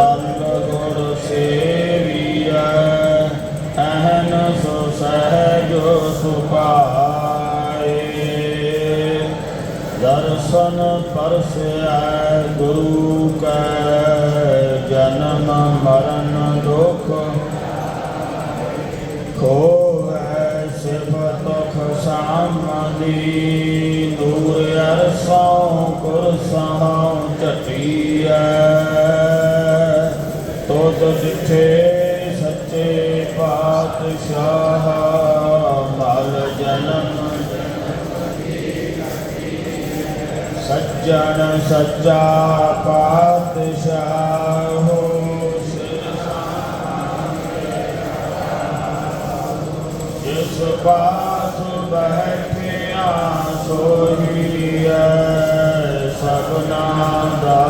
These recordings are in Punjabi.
ਸੰਗ ਗੁਰ ਸੇਵੀਐ ਅਹਨ ਸੋ ਸਹਿਜੋ ਸੁਪਾਏ ਦਰਸ਼ਨ ਪਰਸੈ ਗੁਰੂ ਤੋਤ ਜਿਠੇ ਸੱਚੇ ਪਾਤਸ਼ਾਹ ਮਲ ਜਨਮ ਸੱਜਣ ਸੱਚਾ ਪਾਤਸ਼ਾਹ ਹੋ ਜਿਸ ਪਾਸ ਬੈਠਿਆ ਸੋਹੀਐ ਸਭਨਾ ਦਾ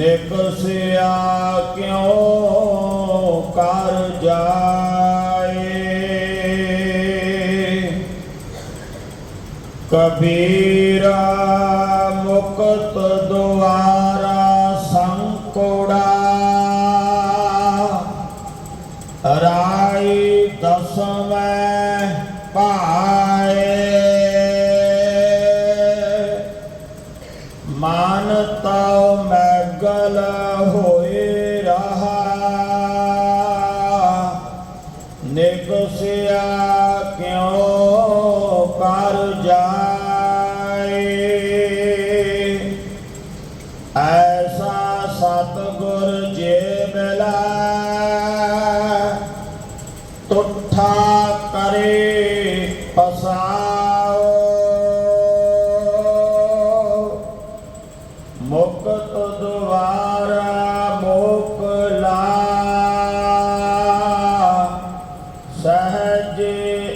ਨਿਕਸਿਆ ਕਿਉ ਕਰ ਜਾਏ? ਕਬੀਰਾ ਮੁਕਤ ਦੁਆਰਾ ਸੰਕੋੜਾ ਰਾਈ ਦਸਵੇਂ ਪਾਏ ਮਨ ਤਉ ਮੈਗਲ ਹੋਏ ਰਹਾ। ਨਿਕਸਿਆ ਕਿਉ ਕਰ ਜਾਏ? ਐਸਾ ਸਤਗੁਰ ਜੇ ਮਿਲੈ ਤੁਠਾ ਕਰੇ ਪਸਾਓ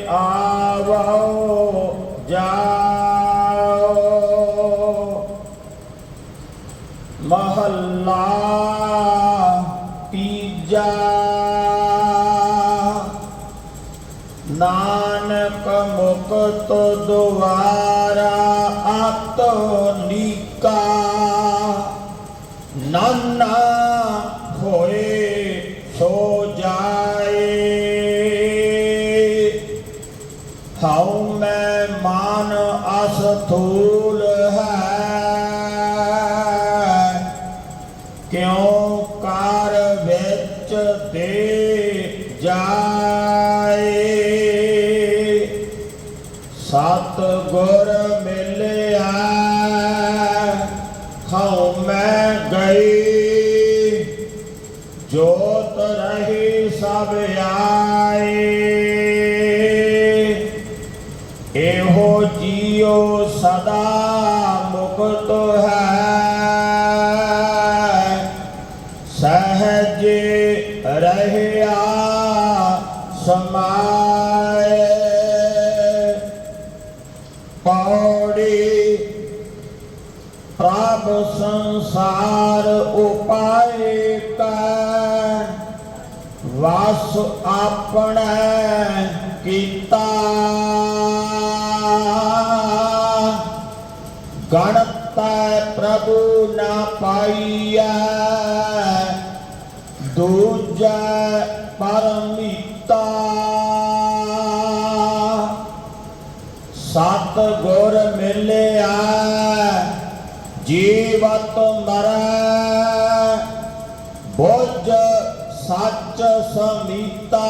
ਆਵੋ ਜਾਓ। ਮਹੱਲਾ ਤੀਜਾ। ਨਾਨਕ ਮੁਕਤ ਦੁਆਰਾ ਆਤੋ ਨੀਕਾ। ਨਾਨਾ ਅਸ ਹੈ। ਕਿਉ ਕਰ ਵਿੱਚ ਦੇ ਜਾਏ? ਸਤ ਗੁਰ ਮਿਲਿਆ, ਹਉ ਮੈਂ ਗਈ। ਜੋਤ ਰਹੀ ਸਭ ਆਏ ਪ੍ਰਭ ਸੰਸਾਰ ਉਪਾਏ ਕੈ, ਵਸ ਆਪਣੇ ਕੀਤਾ। ਗਣਤੈ ਪ੍ਰਭੂ ਨਾ ਪਾਈਐ, ਦੂਜੈ ਪਰਮਿਤਾ ਸਤ ਗੁਰ ਮਿਲਿਆ ਜੀਵਤ ਮਰੈ ਬੋਝ ਸੱਚ ਸਮੀਤਾ।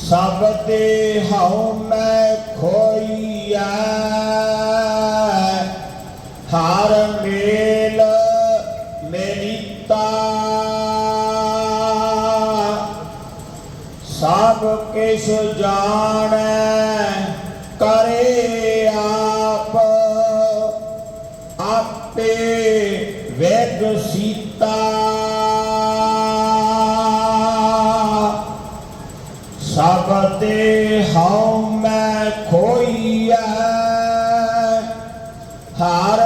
ਸਭ ਦੇ ਹਉ ਮੈਂ ਖੋਈਐ, ਹਰ ਮੇਲ ਮੇਰੀਤਾ ਸਭ ਕਿਸ਼ ਜਾਣੈ ਵੇਗ ਸੀਤਾ ਸਭ ਤੇ ਹਉ ਮੈਂ ਖੋਈਐ ਹਰ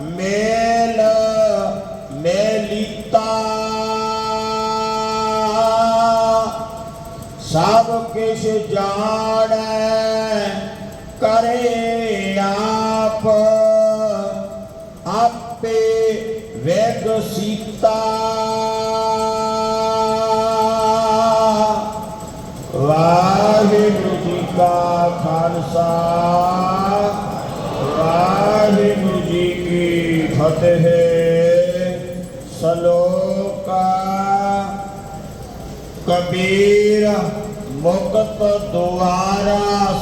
ਮੇਲ ਮੇਲੀਤਾ। ਸਭ ਕਿਛ ਜਾਣੈ, ਕਰੇ ਆਪ, ਆਪੇ ਵੇਗ ਸੀਤਾ ਵਾਹਿਗੁਰੂ ਜੀ ਕਾ ਖਾਲਸਾ ਵਾਹਿਗੁਰੂ ਜੀ ਕੀ ਫਤਿਹ ਸਲੋਕਾ ਕਬੀਰ ਮੁਕਤ ਦੁਆਰਾ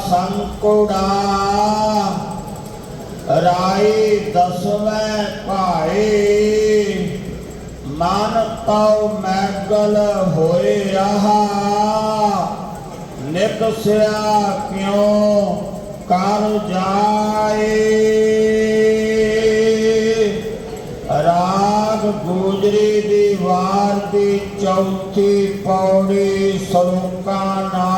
ਸੰਕੁੜਾ ਰਾਈ ਦਸਵੇਂ ਪਾ ਮਨ ਤਉ ਮੈਗਲ ਹੋਏ ਰਹਾ ਨਿਤ ਸਿਆ ਕਿਉ ਕਰ ਜਾਏ? ਰਾਗ ਗੁਜਰੀ ਦੀ ਵਾਰ ਦੀ ਚੌਥੀ ਪੌੜੀ ਸਲੋਕਾਂ ਨਾਲ